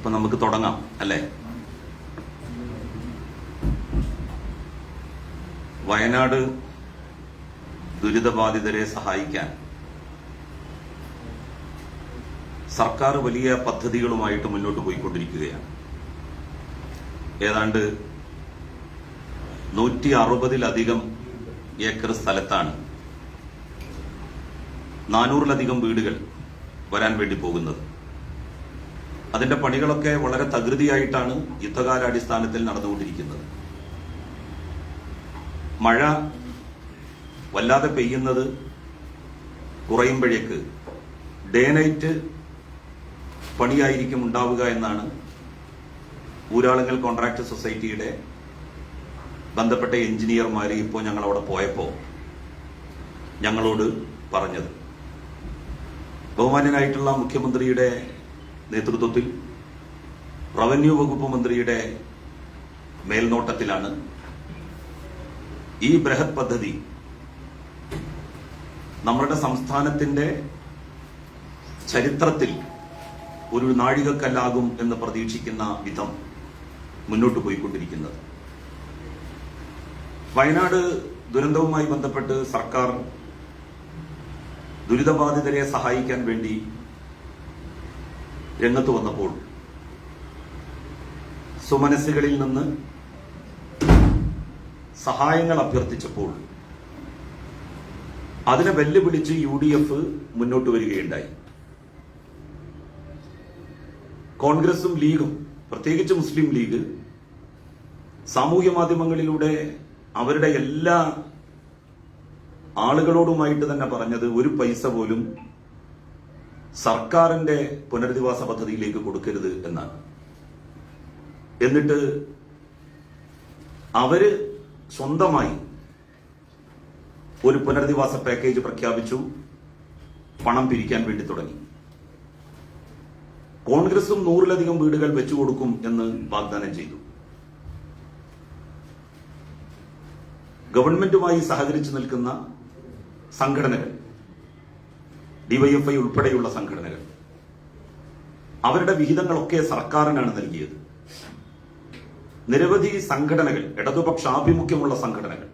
അപ്പൊ നമുക്ക് തുടങ്ങാം അല്ലേ? വയനാട് ദുരിതബാധിതരെ സഹായിക്കാൻ സർക്കാർ വലിയ പദ്ധതികളുമായിട്ട് മുന്നോട്ട് പോയിക്കൊണ്ടിരിക്കുകയാണ്. ഏതാണ്ട് നൂറ്റി അറുപതിലധികം ഏക്കർ സ്ഥലത്താണ് നാനൂറിലധികം വീടുകൾ വരാൻ വേണ്ടി പോകുന്നത്. അതിന്റെ പണികളൊക്കെ വളരെ തകൃതിയായിട്ടാണ് യുദ്ധകാലാടിസ്ഥാനത്തിൽ നടന്നുകൊണ്ടിരിക്കുന്നത്. മഴ വല്ലാതെ പെയ്യുന്നത് കുറയുമ്പോഴേക്ക് ഡേ നൈറ്റ് പണിയായിരിക്കും ഉണ്ടാവുക എന്നാണ് ഊരാളുങ്കൽ കോൺട്രാക്ട് സൊസൈറ്റിയുടെ ബന്ധപ്പെട്ട എഞ്ചിനീയർമാർ ഇപ്പോൾ ഞങ്ങൾ അവിടെ പോയപ്പോൾ ഞങ്ങളോട് പറഞ്ഞത്. ബഹുമാന്യനായിട്ടുള്ള മുഖ്യമന്ത്രിയുടെ നേതൃത്വത്തിൽ റവന്യൂ വകുപ്പ് മന്ത്രിയുടെ മേൽനോട്ടത്തിലാണ് ഈ ബൃഹത് പദ്ധതി നമ്മുടെ സംസ്ഥാനത്തിന്റെ ചരിത്രത്തിൽ ഒരു നാഴികക്കല്ലാകും എന്ന് പ്രതീക്ഷിക്കുന്ന വിധം മുന്നോട്ട് പോയിക്കൊണ്ടിരിക്കുന്നത്. വയനാട് ദുരന്തവുമായി ബന്ധപ്പെട്ട് സർക്കാർ ദുരിതബാധിതരെ സഹായിക്കാൻ വേണ്ടി രംഗത്ത് വന്നപ്പോൾ സുമനസ്സുകളിൽ നിന്ന് സഹായങ്ങൾ അഭ്യർത്ഥിച്ചപ്പോൾ അതിനെ വെല്ലുവിളിച്ച് യു ഡി എഫ് മുന്നോട്ട് വരികയുണ്ടായി. കോൺഗ്രസും ലീഗും പ്രത്യേകിച്ച് മുസ്ലിം ലീഗ് സാമൂഹ്യ മാധ്യമങ്ങളിലൂടെ അവരുടെ എല്ലാ ആളുകളോടുമായിട്ട് തന്നെ പറഞ്ഞത് ഒരു പൈസ പോലും സർക്കാരിന്റെ പുനരധിവാസ പദ്ധതിയിലേക്ക് കൊടുക്കരുത് എന്നാണ്. എന്നിട്ട് അവർ സ്വന്തമായി ഒരു പുനരധിവാസ പാക്കേജ് പ്രഖ്യാപിച്ചു പണം പിരിക്കാൻ വേണ്ടി തുടങ്ങി. കോൺഗ്രസും നൂറിലധികം വീടുകൾ വെച്ചു കൊടുക്കും എന്ന് വാഗ്ദാനം ചെയ്തു. ഗവൺമെന്റുമായി സഹകരിച്ചു നിൽക്കുന്ന സംഘടനകൾ ഡിവൈഎഫ്ഐ ഉൾപ്പെടെയുള്ള സംഘടനകൾ. അവരുടെ വിഹിതങ്ങളൊക്കെ സർക്കാരിനാണ് നൽകിയത്. നിരവധി സംഘടനകൾ ഇടതുപക്ഷ ആഭിമുഖ്യമുള്ള സംഘടനകൾ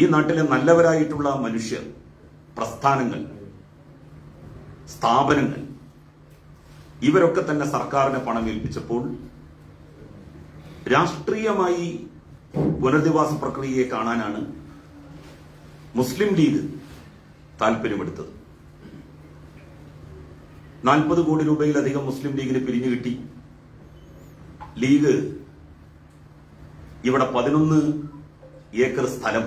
ഈ നാട്ടിലെ നല്ലവരായിട്ടുള്ള മനുഷ്യർ പ്രസ്ഥാനങ്ങൾ സ്ഥാപനങ്ങൾ ഇവരൊക്കെ തന്നെ സർക്കാരിനെ പണം ഏൽപ്പിച്ചപ്പോൾ രാഷ്ട്രീയമായി പുനരധിവാസ പ്രക്രിയയെ കാണാനാണ് മുസ്ലിം ലീഗ് താല്പര്യമെടുത്തത്. നാൽപ്പത് കോടി രൂപയിലധികം മുസ്ലിം ലീഗിന് പിരിഞ്ഞു കിട്ടി. ലീഗ് ഇവിടെ പതിനൊന്ന് ഏക്കർ സ്ഥലം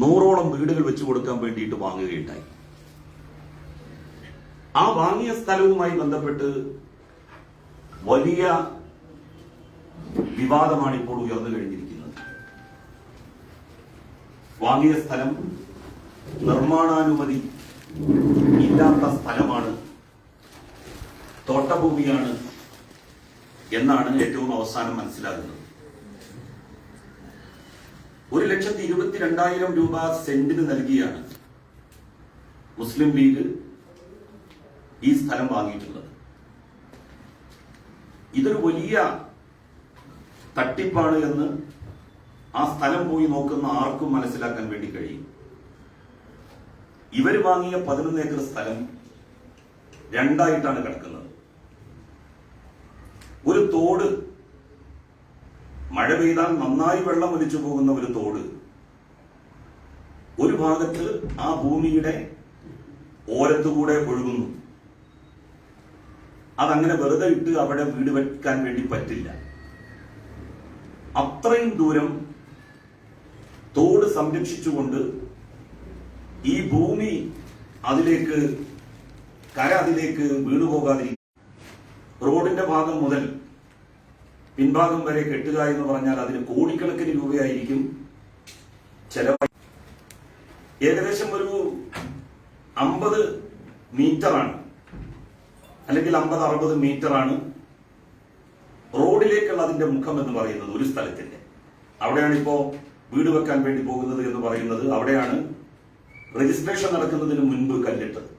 നൂറോളം വീടുകൾ വെച്ചു കൊടുക്കാൻ വേണ്ടിയിട്ട് വാങ്ങുകയുണ്ടായി. ആ വാങ്ങിയ സ്ഥലവുമായി ബന്ധപ്പെട്ട് വലിയ വിവാദമാണ് ഇപ്പോൾ ഉയർന്നു കഴിഞ്ഞിരിക്കുന്നത്. വാങ്ങിയ സ്ഥലം നിർമ്മാണാനുമതി ഇല്ലാത്ത സ്ഥലമാണ്. തോട്ടഭൂമിയാണ് എന്നാണ് ഏറ്റവും അവസാനം മനസ്സിലാകുന്നത്. ഒരു ലക്ഷത്തി ഇരുപത്തിരണ്ടായിരം രൂപ സെന്റിന് നൽകിയാണ് മുസ്ലിം ലീഗ് ഈ സ്ഥലം വാങ്ങിയിട്ടുള്ളത്. ഇതൊരു വലിയ തട്ടിപ്പാണ് എന്ന് ആ സ്ഥലം പോയി നോക്കുന്ന ആർക്കും മനസ്സിലാക്കാൻ വേണ്ടി കഴിയും. ഇവർ വാങ്ങിയ പതിനൊന്ന് ഏക്കർ സ്ഥലം രണ്ടായിട്ടാണ് കിടക്കുന്നത്. ഒരു തോട് മഴ പെയ്താൽ നന്നായി വെള്ളം ഒലിച്ചു പോകുന്ന ഒരു തോട് ഒരു ഭാഗത്ത് ആ ഭൂമിയുടെ ഓരത്തുകൂടെ ഒഴുകുന്നു. അതങ്ങനെ വെറുതെ ഇട്ട് അവിടെ വീട് വെക്കാൻ വേണ്ടി പറ്റില്ല. അത്രയും ദൂരം തോട് സംരക്ഷിച്ചുകൊണ്ട് ഈ ഭൂമി അതിലേക്ക് കര അതിലേക്ക് വീണുപോകാതിരിക്കും റോഡിന്റെ ഭാഗം മുതൽ പിൻഭാഗം വരെ കെട്ടുക എന്ന് പറഞ്ഞാൽ അതിന് കോടിക്കണക്കിന് രൂപയായിരിക്കും ചെലവായി. ഏകദേശം ഒരു അമ്പത് മീറ്ററാണ്. അല്ലെങ്കിൽ അമ്പത് അറുപത് മീറ്ററാണ് റോഡിലേക്കുള്ള അതിന്റെ മുഖം എന്ന് പറയുന്നത് ഒരു സ്ഥലത്തിന്റെ. അവിടെയാണ് ഇപ്പോ വീട് വെക്കാൻ വേണ്ടി പോകുന്നത് എന്ന് പറയുന്നത്. അവിടെയാണ് രജിസ്ട്രേഷൻ നടക്കുന്നതിന് മുൻപ് കല്ലിട്ടത്.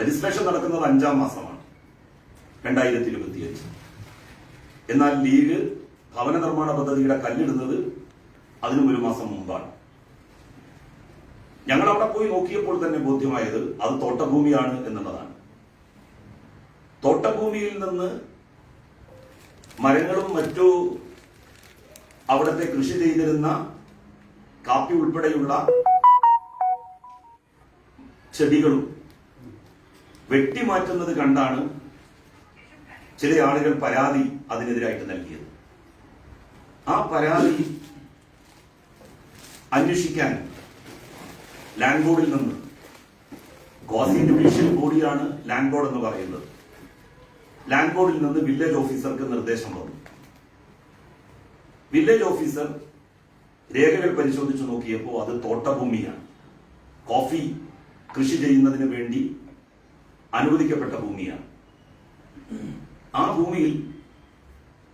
രജിസ്ട്രേഷൻ നടക്കുന്നത് അഞ്ചാം മാസമാണ്. രണ്ടായിരത്തി ഇരുപത്തിയഞ്ച് എന്നാൽ ലീഗ് ഭവന നിർമ്മാണ പദ്ധതിയുടെ കല്ലിടുന്നത് അതിനും ഒരു മാസം മുമ്പാണ്. ഞങ്ങൾ അവിടെ പോയി നോക്കിയപ്പോൾ തന്നെ ബോധ്യമായത് അത് തോട്ടഭൂമിയാണ് എന്നുള്ളതാണ്. തോട്ടഭൂമിയിൽ നിന്ന് മരങ്ങളും മറ്റു അവിടത്തെ കൃഷി ചെയ്തിരുന്ന കാപ്പി ഉൾപ്പെടെയുള്ള ചെടികളും വെട്ടിമാറ്റുന്നത് കണ്ടാണ് ചില ആളുകൾ പരാതി അതിനെതിരായിട്ട് നൽകിയത്. ആ പരാതി അന്വേഷിക്കാൻ ലാൻഡ് ബോർഡിൽ നിന്ന് ഗോസി ജുഡീഷ്യൽ ബോഡിയാണ് ലാൻഡ് ബോർഡ് എന്ന് പറയുന്നത്. ലാൻഡ് ബോർഡിൽ നിന്ന് വില്ലേജ് ഓഫീസർക്ക് നിർദ്ദേശം വന്നു. വില്ലേജ് ഓഫീസർ രേഖകൾ പരിശോധിച്ചു നോക്കിയപ്പോൾ അത് തോട്ടഭൂമിയാണ്. കോഫി കൃഷി ചെയ്യുന്നതിന് വേണ്ടി അനുവദിക്കപ്പെട്ട ഭൂമിയാണ്. ആ ഭൂമിയിൽ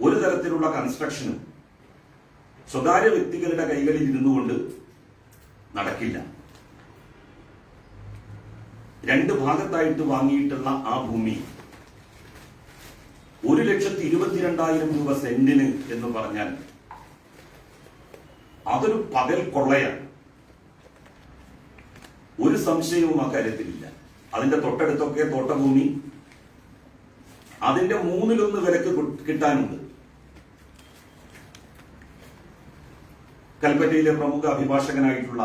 ഒരു തരത്തിലുള്ള കൺസ്ട്രക്ഷനും സ്വകാര്യ വ്യക്തികളുടെ കൈകളിൽ ഇരുന്നു കൊണ്ട് നടക്കില്ല. രണ്ട് ഭാഗത്തായിട്ട് വാങ്ങിയിട്ടുള്ള ആ ഭൂമി ഒരു ലക്ഷത്തി ഇരുപത്തിരണ്ടായിരം രൂപ സെന്റിന് എന്ന് പറഞ്ഞാൽ അതൊരു പകൽ കൊള്ളയാണ്. ഒരു സംശയവും ആ കാര്യത്തിലില്ല. അതിന്റെ തൊട്ടടുത്തൊക്കെ തോട്ടഭൂമി. അതിന്റെ മൂന്നിലൊന്ന് വിലക്ക് കിട്ടാനുണ്ട്. കൽപ്പറ്റയിലെ പ്രമുഖ അഭിഭാഷകനായിട്ടുള്ള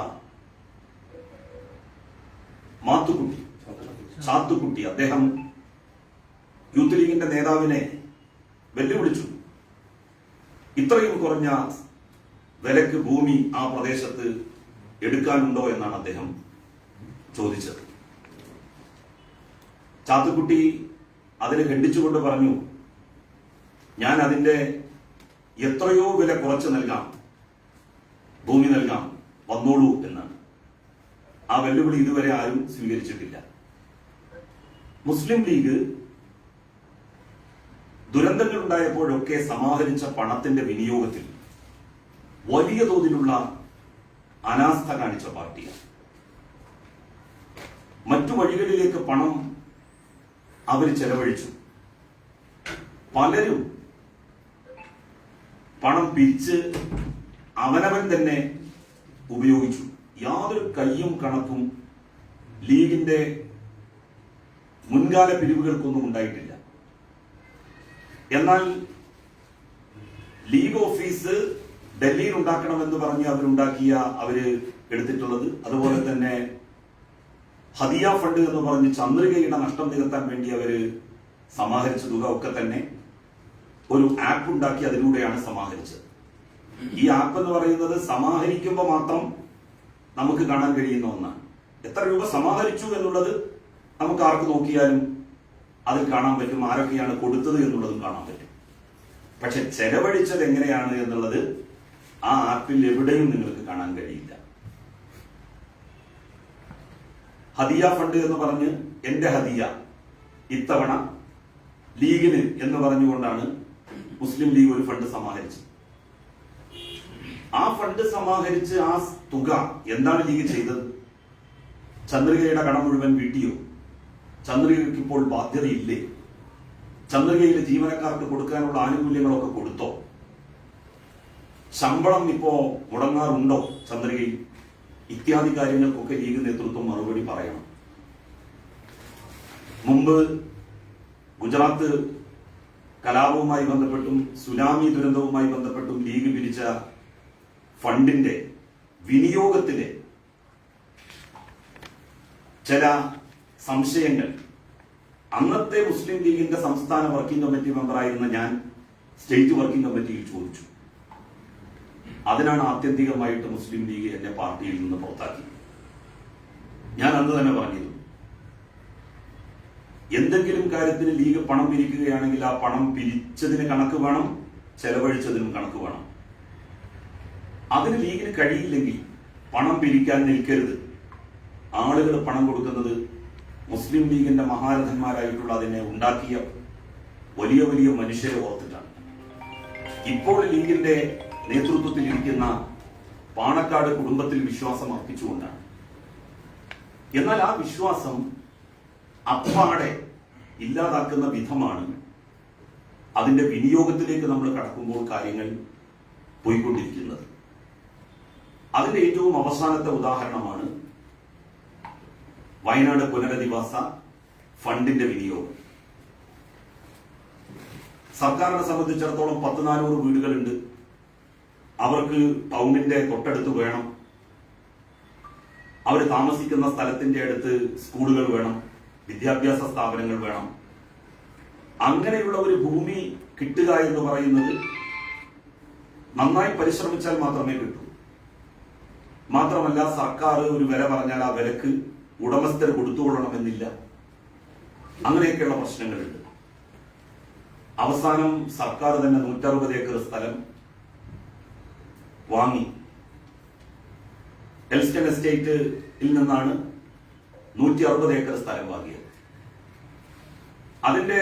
മാത്തുക്കുട്ടി. ചാത്തുക്കുട്ടി അദ്ദേഹം യൂത്ത് ലീഗിന്റെ നേതാവിനെ വെല്ലുവിളിച്ചു. ഇത്രയും കുറഞ്ഞ വിലക്ക് ഭൂമി ആ പ്രദേശത്ത് എടുക്കാനുണ്ടോ എന്നാണ് അദ്ദേഹം ചോദിച്ചത്. ചാത്തുക്കുട്ടി അതിനെ ഖണ്ഡിച്ചുകൊണ്ട് പറഞ്ഞു ഞാൻ അതിന്റെ എത്രയോ വില കുറച്ച് നൽകാം. ഭൂമി നൽകാം. വന്നോളൂ എന്നാണ്. ആ വെല്ലുവിളി ഇതുവരെ ആരും സ്വീകരിച്ചിട്ടില്ല. മുസ്ലിം ലീഗ് ദുരന്തങ്ങൾ ഉണ്ടായപ്പോഴൊക്കെ സമാഹരിച്ച പണത്തിന്റെ വിനിയോഗത്തിൽ വലിയ തോതിലുള്ള അനാസ്ഥ കാണിച്ച പാർട്ടിയാണ്. മറ്റു വഴികളിലേക്ക് പണം അവർ ചെലവഴിച്ചു. പലരും പണം പിരിച്ച് അവനവൻ തന്നെ ഉപയോഗിച്ചു. യാതൊരു കയ്യും കണക്കും ലീഗിന്റെ മുൻകാല പിരിവുകൾക്കൊന്നും ഉണ്ടായിട്ടില്ല. എന്നാൽ ലീഗ് ഓഫീസ് ഡൽഹിയിൽ ഉണ്ടാക്കണമെന്ന് പറഞ്ഞ് അവരുണ്ടാക്കിയ അവർ എടുത്തിട്ടുള്ളത്. അതുപോലെ തന്നെ ഹദിയ ഫണ്ട് എന്ന് പറഞ്ഞ് ചന്ദ്രികയുടെ നഷ്ടം നികത്താൻ വേണ്ടി അവർ സമാഹരിച്ച തുക ഒക്കെ തന്നെ ഒരു ആപ്പ് ഉണ്ടാക്കി അതിലൂടെയാണ് സമാഹരിച്ചത്. ഈ ആപ്പ് എന്ന് പറയുന്നത് സമാഹരിക്കുമ്പോൾ മാത്രം നമുക്ക് കാണാൻ കഴിയുന്ന ഒന്നാണ്. എത്ര രൂപ സമാഹരിച്ചു എന്നുള്ളത് നമുക്ക് ആർക്ക് നോക്കിയാലും അതിൽ കാണാൻ പറ്റും ആരൊക്കെയാണ് കൊടുത്തത് എന്നുള്ളതും കാണാൻ പറ്റും. പക്ഷെ ചെലവഴിച്ചത് എങ്ങനെയാണ് എന്നുള്ളത് ആ ആപ്പിൽ എവിടെയും നിങ്ങൾക്ക് കാണാൻ കഴിയില്ല. ഹദിയ ഫണ്ട് എന്ന് പറഞ്ഞ് എന്റെ ഹദിയ ഇത്തവണ ലീഗിന് എന്ന് പറഞ്ഞുകൊണ്ടാണ് മുസ്ലിം ലീഗ് ഒരു ഫണ്ട് സമാഹരിച്ചത്. ആ ഫണ്ട് സമാഹരിച്ച് ആ തുക എന്താണ് ലീഗ് ചെയ്തത്? ചന്ദ്രികയുടെ കടം മുഴുവൻ വീട്ടിയോ? ചന്ദ്രികയ്ക്ക് ഇപ്പോൾ ബാധ്യതയില്ലേ? ചന്ദ്രികയിലെ ജീവനക്കാർക്ക് കൊടുക്കാനുള്ള ആനുകൂല്യങ്ങളൊക്കെ കൊടുത്തോ? ശമ്പളം ഇപ്പോ മുടങ്ങാറുണ്ടോ ചന്ദ്രികയിൽ? ഇത്യാദി കാര്യങ്ങൾക്കൊക്കെ ലീഗ് നേതൃത്വം മറുപടി പറയണം. മുമ്പ് ഗുജറാത്ത് കലാപവുമായി ബന്ധപ്പെട്ടും സുനാമി ദുരന്തവുമായി ബന്ധപ്പെട്ടും ലീഗ് പിരിച്ച ഫണ്ടിന്റെ വിനിയോഗത്തിലെ ചില സംശയങ്ങൾ. അന്നത്തെ മുസ്ലിം ലീഗിന്റെ സംസ്ഥാന വർക്കിംഗ് കമ്മിറ്റി മെമ്പറായിരുന്ന ഞാൻ സ്റ്റേറ്റ് വർക്കിംഗ് കമ്മിറ്റിയിൽ ചോദിച്ചു. അതിനാണ് ആത്യന്തികമായിട്ട് മുസ്ലിം ലീഗ് എന്നെ പാർട്ടിയിൽ നിന്ന് പുറത്താക്കി ഞാൻ അന്ന് തന്നെ പറഞ്ഞിരുന്നു. എന്തെങ്കിലും കാര്യത്തിന് ലീഗ് പണം പിരിക്കുകയാണെങ്കിൽ ആ പണം പിരിച്ചതിന് കണക്ക് വേണം ചെലവഴിച്ചതിനും കണക്ക് വേണം. അതിന് ലീഗിന് കഴിയില്ലെങ്കിൽ പണം പിരിക്കാൻ നിൽക്കരുത്. ആളുകൾ പണം കൊടുക്കുന്നത് മുസ്ലിം ലീഗിന്റെ മഹാരഥന്മാരായിട്ടുള്ള അതിനെ ഉണ്ടാക്കിയ വലിയ വലിയ മനുഷ്യരെ ഓർത്തിട്ടാണ്. ഇപ്പോൾ ലീഗിന്റെ നേതൃത്വത്തിൽ ഇരിക്കുന്ന പാണക്കാട് കുടുംബത്തിൽ വിശ്വാസം അർപ്പിച്ചുകൊണ്ടാണ്. എന്നാൽ ആ വിശ്വാസം അപ്പാടെ ഇല്ലാതാക്കുന്ന വിധമാണ് അതിന്റെ വിനിയോഗത്തിലേക്ക് നമ്മൾ കടക്കുമ്പോൾ കാര്യങ്ങൾ പോയിക്കൊണ്ടിരിക്കുന്നത്. അതിന്റെ ഏറ്റവും അവസാനത്തെ ഉദാഹരണമാണ് വയനാട് പുനരധിവാസ ഫണ്ടിന്റെ വിനിയോഗം. സർക്കാരിനെ സംബന്ധിച്ചിടത്തോളം പത്ത് നാനൂറ് വീടുകളുണ്ട്. അവർക്ക് ടൗണിന്റെ തൊട്ടടുത്ത് വേണം. അവർ താമസിക്കുന്ന സ്ഥലത്തിന്റെ അടുത്ത് സ്കൂളുകൾ വേണം. വിദ്യാഭ്യാസ സ്ഥാപനങ്ങൾ വേണം. അങ്ങനെയുള്ള ഒരു ഭൂമി കിട്ടുക എന്ന് പറയുന്നത് നന്നായി പരിശ്രമിച്ചാൽ മാത്രമേ കിട്ടൂ. മാത്രമല്ല സർക്കാർ ഒരു വില പറഞ്ഞാൽ ആ വിലക്ക് ഉടമസ്ഥർ കൊടുത്തുകൊള്ളണമെന്നില്ല. അങ്ങനെയൊക്കെയുള്ള പ്രശ്നങ്ങളുണ്ട്. അവസാനം സർക്കാർ തന്നെ നൂറ്ററുപത് ഏക്കർ സ്ഥലം വാങ്ങി. എൽസ്റ്റൺ എസ്റ്റേറ്റിൽ നിന്നാണ് നൂറ്റി അറുപത് ഏക്കർ സ്ഥലം വാങ്ങിയത്. അതിന്റെ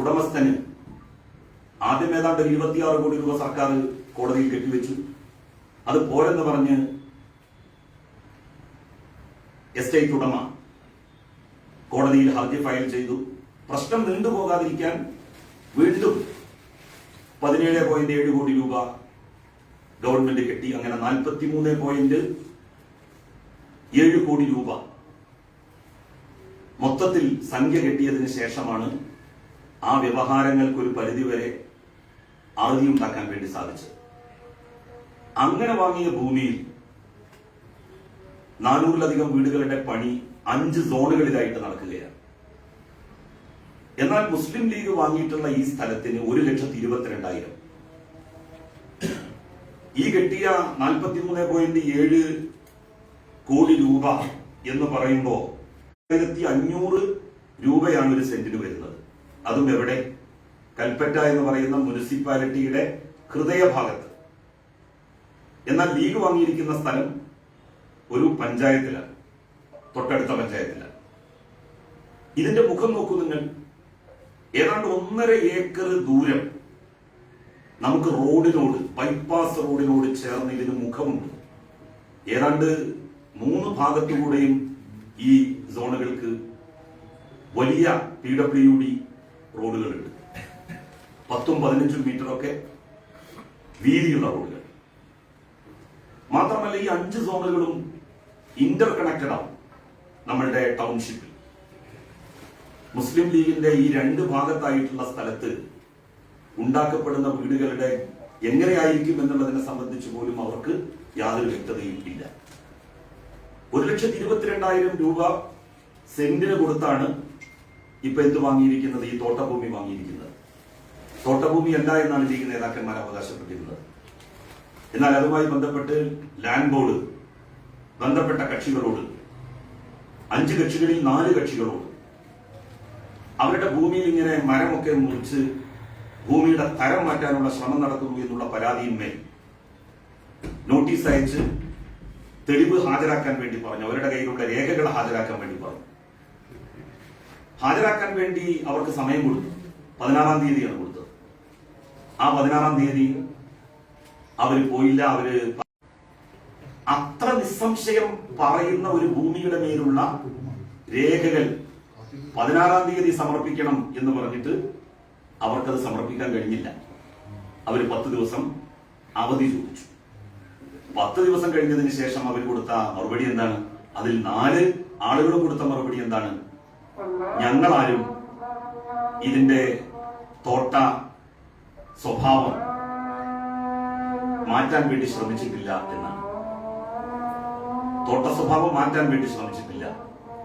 ഉടമസ്ഥന് ആദ്യം ഏതാണ്ട് ഇരുപത്തിയാറ് കോടി രൂപ സർക്കാർ കോടതിയിൽ കെട്ടിവെച്ചു. അത് പോരെന്ന് പറഞ്ഞ് എസ്റ്റേറ്റ് ഉടമ കോടതിയിൽ ഹർജി ഫയൽ ചെയ്തു. പ്രശ്നം നീണ്ടുപോകാതിരിക്കാൻ വീണ്ടും പതിനേഴ് പോയിന്റ് ഏഴ് കോടി രൂപ ഗവൺമെന്റ് കെട്ടി അങ്ങനെ നാൽപ്പത്തി മൂന്ന് പോയിന്റ് ഏഴ് കോടി രൂപ മൊത്തത്തിൽ സംഖ്യ കെട്ടിയതിന് ശേഷമാണ് ആ വ്യവഹാരങ്ങൾക്ക് ഒരു പരിധിവരെ അറുതി ഉണ്ടാക്കാൻ വേണ്ടി സാധിച്ചത്. അങ്ങനെ വാങ്ങിയ ഭൂമിയിൽ നാനൂറിലധികം വീടുകളുടെ പണി അഞ്ച് സോണുകളിലായിട്ട് നടക്കുകയാണ്. എന്നാൽ മുസ്ലിം ലീഗ് വാങ്ങിയിട്ടുള്ള ഈ സ്ഥലത്തിന് ഒരു ലക്ഷത്തി ഇരുപത്തിരണ്ടായിരം. ഈ കിട്ടിയ നാൽപ്പത്തി മൂന്ന് പോയിന്റ് ഏഴ് കോടി രൂപ എന്ന് പറയുമ്പോൾ ആയിരത്തി അഞ്ഞൂറ് രൂപയാണ് ഒരു സെന്റിന് വരുന്നത്. അതും എവിടെ? കൽപ്പറ്റ എന്ന് പറയുന്ന മുനിസിപ്പാലിറ്റിയുടെ ഹൃദയഭാഗത്ത്. എന്നാൽ ലീഗ് വാങ്ങിയിരിക്കുന്ന സ്ഥലം ഒരു പഞ്ചായത്തിലാണ്. തൊട്ടടുത്ത പഞ്ചായത്തിലാണ്. ഇതിന്റെ മുഖം നോക്കൂ നിങ്ങൾ. ഏതാണ്ട് ഒന്നര ഏക്കർ ദൂരം നമുക്ക് റോഡിനോട് ബൈപ്പാസ് റോഡിനോട് ചേർന്ന് ഇതിന് മുഖമുണ്ട്. ഏതാണ്ട് മൂന്ന് ഭാഗത്തുകൂടെയും ഈ സോണുകൾക്ക് വലിയ പി ഡബ്ല്യു ഡി റോഡുകളുണ്ട്. പത്തും പതിനഞ്ചും മീറ്ററൊക്കെ വീതിയുള്ള റോഡുകൾ. മാത്രമല്ല ഈ അഞ്ച് സോണുകളും ഇന്റർ കണക്റ്റഡ് ആണ് നമ്മളുടെ ടൗൺഷിപ്പിൽ മുസ്ലിം ലീഗിന്റെ ഈ രണ്ട് ഭാഗത്തായിട്ടുള്ള സ്ഥലത്ത് ഉണ്ടാക്കപ്പെടുന്ന വീടുകളുടെ എങ്ങനെയായിരിക്കും എന്നുള്ളതിനെ സംബന്ധിച്ച് പോലും അവർക്ക് യാതൊരു വ്യക്തതയും ഇല്ല. ഒരു ലക്ഷത്തി ഇരുപത്തിരണ്ടായിരം രൂപ സെന്റിന് കൊടുത്താണ് ഇപ്പൊ എന്ത് വാങ്ങിയിരിക്കുന്നത്? ഈ തോട്ടഭൂമി വാങ്ങിയിരിക്കുന്നത്. തോട്ടഭൂമി അല്ല എന്നാണ് ലീഗ് നേതാക്കന്മാർ അവകാശപ്പെട്ടിരുന്നത്. എന്നാൽ അതുമായി ബന്ധപ്പെട്ട് ലാൻഡ് ബോർഡ് ബന്ധപ്പെട്ട കക്ഷികളോട് അഞ്ച് കക്ഷികളിൽ നാല് കക്ഷികളോട് അവരുടെ ഭൂമിയിൽ ഇങ്ങനെ മരമൊക്കെ മുറിച്ച് ഭൂമിയുടെ തരം മാറ്റാനുള്ള ശ്രമം നടത്തുന്നു എന്നുള്ള പരാതിയിന്മേൽ നോട്ടീസ് അയച്ച് തെളിവ് ഹാജരാക്കാൻ വേണ്ടി പറഞ്ഞു. അവരുടെ കയ്യിലുള്ള രേഖകൾ ഹാജരാക്കാൻ വേണ്ടി പറഞ്ഞു. ഹാജരാക്കാൻ വേണ്ടി അവർക്ക് സമയം കൊടുത്തു. പതിനാറാം തീയതിയാണ് കൊടുത്തത്. ആ പതിനാറാം തീയതി അവർ പോയില്ല അവർ അത്ര നിസ്സംശയം പറയുന്ന ഒരു ഭൂമിയുടെ മേലുള്ള രേഖകൾ പതിനാറാം തീയതി സമർപ്പിക്കണം എന്ന് പറഞ്ഞിട്ട് അവർക്കത് സമർപ്പിക്കാൻ കഴിഞ്ഞില്ല. അവർ പത്ത് ദിവസം അവധി ചോദിച്ചു. പത്ത് ദിവസം കഴിഞ്ഞതിന് ശേഷം അവർ കൊടുത്ത മറുപടി എന്താണ്? അതിൽ നാല് ആളുകൾ കൊടുത്ത മറുപടി എന്താണ്? ഞങ്ങളാരും ഇതിന്റെ തോട്ട സ്വഭാവം മാറ്റാൻ വേണ്ടി ശ്രമിച്ചിട്ടില്ല എന്നാണ്. തോട്ട സ്വഭാവം മാറ്റാൻ വേണ്ടി ശ്രമിച്ചിട്ടില്ല.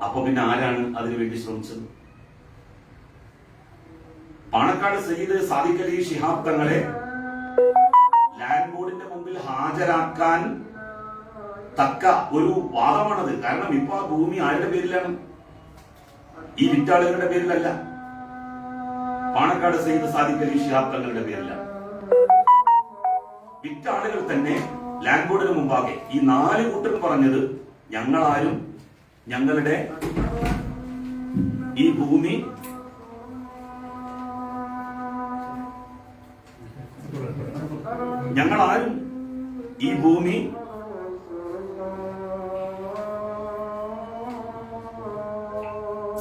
അപ്പൊ പിന്നെ ആരാണ് അതിനു വേണ്ടി ശ്രമിച്ചത്? പാണക്കാട് സയ്യിദ് സാദിഖ് അലി ഷിഹാബ് തങ്ങളെ ലാൻഡ് ബോർഡിന്റെ മുമ്പിൽ ഹാജരാക്കാൻ തക്ക ഒരു വാദമാണത്. കാരണം ഇപ്പൊ ആ ഭൂമി ആരുടെ പേരിലാണ്? ഈ വിറ്റാളുകളുടെ പേരിലല്ല. പാണക്കാട് സയ്യിദ് സാദിഖ് അലി ഷിഹാബ് തങ്ങളുടെ പേരില. വിറ്റ ആളുകൾ തന്നെ ലാൻഡ് ബോർഡിന് മുമ്പാകെ ഈ നാല് കൂട്ടർ പറഞ്ഞത് ഞങ്ങളാരും ഞങ്ങളുടെ ഞങ്ങളാരും ഈ ഭൂമി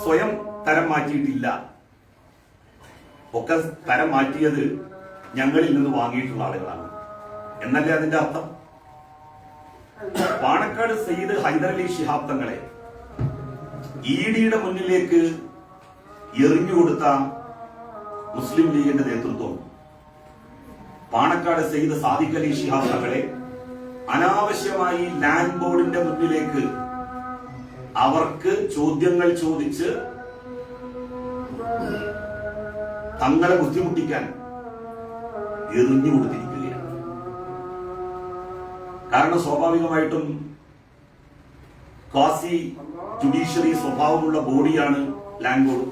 സ്വയം തരം മാറ്റിയിട്ടില്ല. ഒക്കെ തരം മാറ്റിയത് ഞങ്ങളിൽ നിന്ന് വാങ്ങിയിട്ടുള്ള ആളുകളാണ്. എന്നല്ലേ അതിന്റെ അർത്ഥം? പാണക്കാട് സയ്യിദ് ഹൈദരലി ശിഹാബ് തങ്ങളെ ഇ മുന്നിലേക്ക് എറിഞ്ഞുകൊടുത്ത മുസ്ലിം ലീഗിന്റെ നേതൃത്വം. പാണക്കാട് സെയ്ദ് സാദിഖ് അലി ഷിഹാബ് തങ്ങളെ അനാവശ്യമായി ലാൻഡ് ബോർഡിന്റെ മുന്നിലേക്ക് അവർക്ക് ചോദ്യങ്ങൾ ചോദിച്ച് തങ്ങളെ ബുദ്ധിമുട്ടിക്കാൻ എറിഞ്ഞു കൊടുത്തിരിക്കുകയാണ്. കാരണം സ്വാഭാവികമായിട്ടും ക്വാസി ജുഡീഷ്യറി സ്വഭാവമുള്ള ബോഡിയാണ് ലാൻഡ് ബോർഡ്.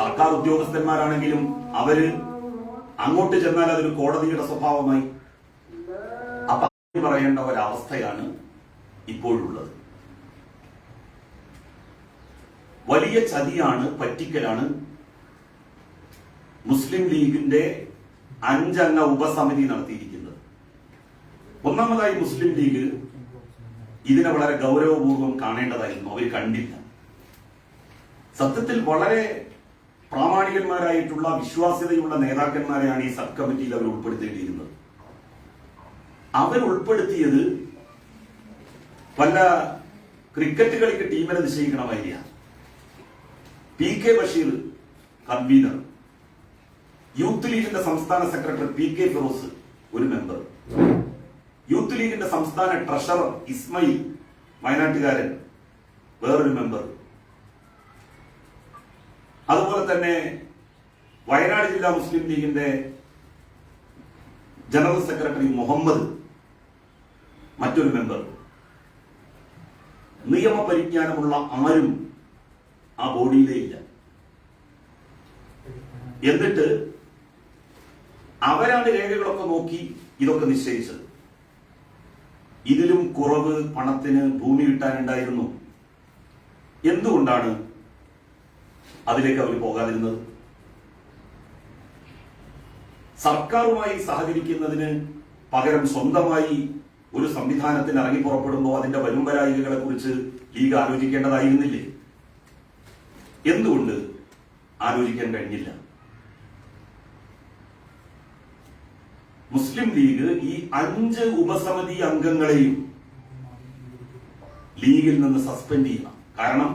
സർക്കാർ ഉദ്യോഗസ്ഥന്മാരാണെങ്കിലും അവർ അങ്ങോട്ട് ചെന്നാൽ അതൊരു കോടതിയുടെ സ്വഭാവമായി. അപ്പൊ പറയേണ്ട ഒരവസ്ഥയാണ് ഇപ്പോഴുള്ളത്. വലിയ ചതിയാണ് പറ്റിക്കലാണ് മുസ്ലിം ലീഗിന്റെ അഞ്ചംഗ ഉപസമിതി നടത്തിയിരിക്കുന്നത്. ഒന്നാമതായി മുസ്ലിം ലീഗ് ഇതിനെ വളരെ ഗൗരവപൂർവം കാണേണ്ടതായിരുന്നു. അവർ കണ്ടില്ല. സത്യത്തിൽ വളരെ പ്രാമാണികന്മാരായിട്ടുള്ള വിശ്വാസ്യതയുള്ള നേതാക്കന്മാരെയാണ് ഈ സബ് കമ്മിറ്റിയിൽ അവർ ഉൾപ്പെടുത്തേണ്ടിയിരുന്നത്. അവർ ഉൾപ്പെടുത്തിയത് വല്ല ക്രിക്കറ്റ് കളിക്ക് ടീമിനെ നിശ്ചയിക്കണമായിരിക്കാം P K Basheer convener. Youth ലീഗിന്റെ സംസ്ഥാന സെക്രട്ടറി പി കെ ഫിറോസ് ഒരു മെമ്പർ. യൂത്ത് ലീഗിന്റെ സംസ്ഥാന ട്രഷറർ ഇസ്മയിൽ വയനാട്ടുകാരൻ വേറൊരു മെമ്പർ. അതുപോലെ തന്നെ വയനാട് ജില്ലാ മുസ്ലിം ലീഗിന്റെ ജനറൽ സെക്രട്ടറി മുഹമ്മദ് മറ്റൊരു മെമ്പർ. നിയമപരിജ്ഞാനമുള്ള ആരും ആ ബോഡിയിലേ ഇല്ല. എന്നിട്ട് അവരാണ് രേഖകളൊക്കെ നോക്കി ഇതൊക്കെ നിശ്ചയിച്ചത്. ഇതിലും കുറവ് പണത്തിന് ഭൂമി കിട്ടാനുണ്ടായിരുന്നു. എന്തുകൊണ്ടാണ് അതിലേക്ക് അവർ പോകാതിരുന്നത്? സർക്കാരുമായി സഹകരിക്കുന്നതിന് പകരം സ്വന്തമായി ഒരു സംവിധാനത്തിന് ഇറങ്ങി പുറപ്പെടുമ്പോൾ അതിന്റെ വരുംവരായികകളെ കുറിച്ച് ലീഗ് ആലോചിക്കേണ്ടതായിരുന്നില്ലേ? എന്തുകൊണ്ട് ആലോചിക്കാൻ കഴിഞ്ഞില്ല? മുസ്ലിം ലീഗ് ഈ അഞ്ച് ഉപസമിതി അംഗങ്ങളെയും ലീഗിൽ നിന്ന് സസ്പെൻഡ് ചെയ്യണം കാരണം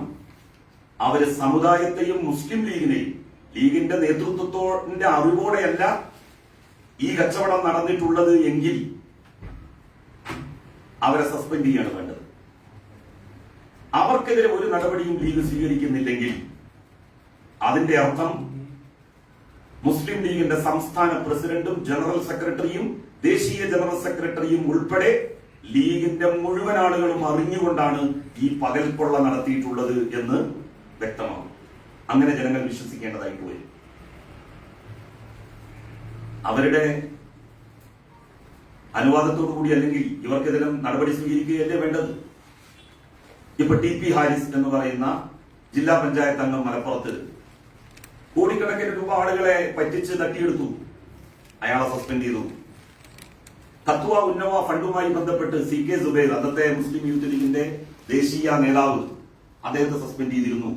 അവർ സമുദായത്തെയും മുസ്ലിം ലീഗിനെയും ലീഗിന്റെ നേതൃത്വത്തോടെ അറിവോടെയല്ല ഈ കച്ചവടം നടന്നിട്ടുള്ളത് എങ്കിൽ അവരെ സസ്പെൻഡ് ചെയ്യാണ് വേണ്ടത്. അവർക്കെതിരെ ഒരു നടപടിയും ലീഗ് സ്വീകരിക്കുന്നില്ലെങ്കിൽ അതിന്റെ അർത്ഥം മുസ്ലിം ലീഗിന്റെ സംസ്ഥാന പ്രസിഡന്റും ജനറൽ സെക്രട്ടറിയും ദേശീയ ജനറൽ സെക്രട്ടറിയും ഉൾപ്പെടെ ലീഗിന്റെ മുഴുവൻ ആളുകളും അറിഞ്ഞുകൊണ്ടാണ് ഈ പകൽക്കൊള്ള നടത്തിയിട്ടുള്ളത് എന്ന് വ്യക്തമാകും. അങ്ങനെ ജനങ്ങൾ വിശ്വസിക്കേണ്ടതായിട്ട് വരും അവരുടെ അനുവാദത്തോടു കൂടി അല്ലെങ്കിൽ ഇവർക്കെതിരെ നടപടി സ്വീകരിക്കുകയല്ലേ വേണ്ടത്? ഇപ്പൊ ടി പി ഹാരിസ് എന്ന് പറയുന്ന ജില്ലാ പഞ്ചായത്ത് അംഗം മലപ്പുറത്ത് കോടിക്കണക്കിന് രൂപ ആളുകളെ പറ്റിച്ച് തട്ടിയെടുത്തു. അയാളെ സസ്പെൻഡ് ചെയ്തു. കത്വ ഉന്നവ ഫണ്ടുമായി ബന്ധപ്പെട്ട് സി കെ സുബൈർ അന്നത്തെ മുസ്ലിം യൂത്ത് ലീഗിന്റെ ദേശീയ നേതാവ് അദ്ദേഹത്തെ സസ്പെൻഡ് ചെയ്തിരുന്നു.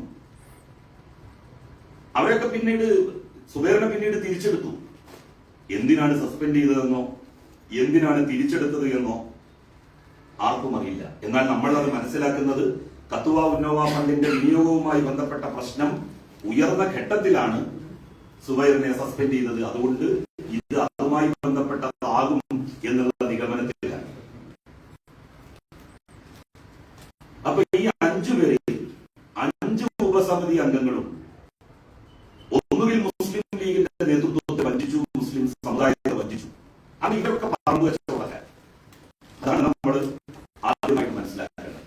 അവരൊക്കെ പിന്നീട് സുബേറിനെ പിന്നീട് തിരിച്ചെടുത്തു. എന്തിനാണ് സസ്പെൻഡ് ചെയ്തതെന്നോ എന്തിനാണ് തിരിച്ചെടുത്തത് എന്നോ ആർക്കും അറിയില്ല. എന്നാൽ നമ്മൾ അത് മനസ്സിലാക്കുന്നത് കത്തുവ ഉന്നോവ ഫണ്ടിന്റെ വിനിയോഗവുമായി ബന്ധപ്പെട്ട പ്രശ്നം ഉയർന്ന ഘട്ടത്തിലാണ് സുബൈറിനെ സസ്പെൻഡ് ചെയ്തത്. അതുകൊണ്ട് ഇത് അതുമായി ബന്ധപ്പെട്ടതാകും എന്നുള്ള നിഗമനത്തിലാണ് അപ്പൊ ഈ അഞ്ചു പേരിൽ അഞ്ച് ഉപസമിതി അംഗങ്ങളും ഒന്നുകിൽ മുസ്ലിം ലീഗിന്റെ നേതൃത്വത്തെ വഞ്ചിച്ചു മുസ്ലിം സമുദായത്തെ വഞ്ചിച്ചു അത് ഇവരൊക്കെ പറമ്പ് കച്ചവടക്കാർ അതാണ് നമ്മൾ ആദ്യമായിട്ട് മനസ്സിലാക്കേണ്ടത്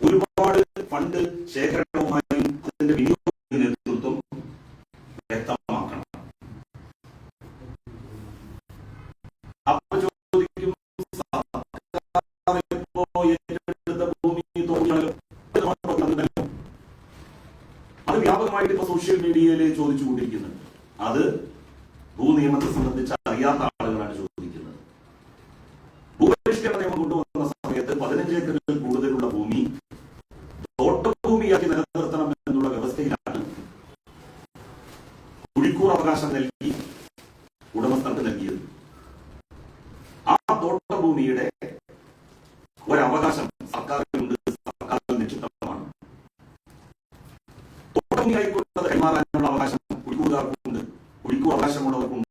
ഒരുപാട് ഫണ്ട് ശേഖരണവുമായും അതിന്റെ വിനിയോഗ നേതൃത്വം വ്യക്തമാക്കണം അപ്പൊ ചോദിക്കും സർക്കാർ ഇപ്പോ ഏറ്റെടുത്ത ഭൂമി തോന്നിയാലോ അത് നമ്മൾ പറയുന്നതല്ലോ. അത് വ്യാപകമായിട്ട് ഇപ്പൊ ചോദിച്ചു മീഡിയയിൽ അത്